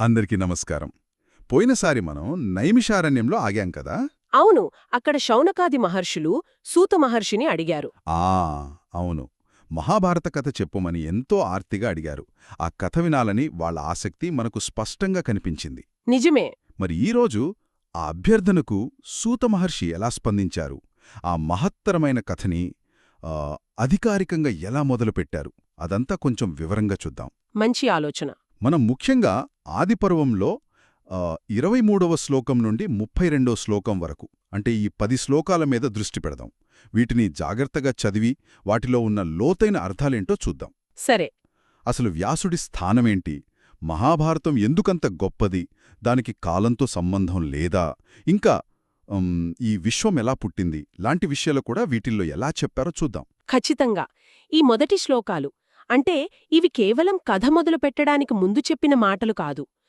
అందరికీ నమస్కారం. పోయినసారి మనం నైమిషారణ్యంలో ఆగాం కదా? అవును అక్కడ శౌనకాది మహర్షులు సూత మహర్షిని అడిగారు. ఆ అవును. మహాభారత కథ చెప్పమని ఎంతో ఆర్తిగా అడిగారు. ఆ కథ వినాలని వాళ్ళ ఆసక్తి మనకు స్పష్టంగా కనిపించింది. నిజమే. మరి ఈరోజు ఆ అభ్యర్థనకు సూత మహర్షి ఎలా స్పందించారు? ఆ మహత్తరమైన కథని ఆ, అధికారికంగా ఎలా మొదలుపెట్టారు? అదంతా కొంచెం వివరంగా చూద్దాం. మంచి ఆలోచన. మనం ముఖ్యంగా ఆదిపర్వంలో ఇరవై మూడవ శ్లోకం నుండి ముప్పై రెండో శ్లోకం వరకు అంటే ఈ పది శ్లోకాల మీద దృష్టి పెడదాం. వీటిని జాగ్రత్తగా చదివి వాటిలో ఉన్న లోతైన అర్థాలేంటో చూద్దాం. సరే. అసలు వ్యాసుడి స్థానమేంటి? మహాభారతం ఎందుకంత గొప్పది? దానికి కాలంతో సంబంధం లేదా? ఇంకా ఈ విశ్వం ఎలా పుట్టింది? లాంటి విషయాలు కూడా వీటిల్లో ఎలా చెప్పారో చూద్దాం. ఖచ్చితంగా. ఈ మొదటి శ్లోకాలు అంటే ఇవి కేవలం కథ మొదలు పెట్టడానికి ముందు చెప్పిన మాటలు కాదు.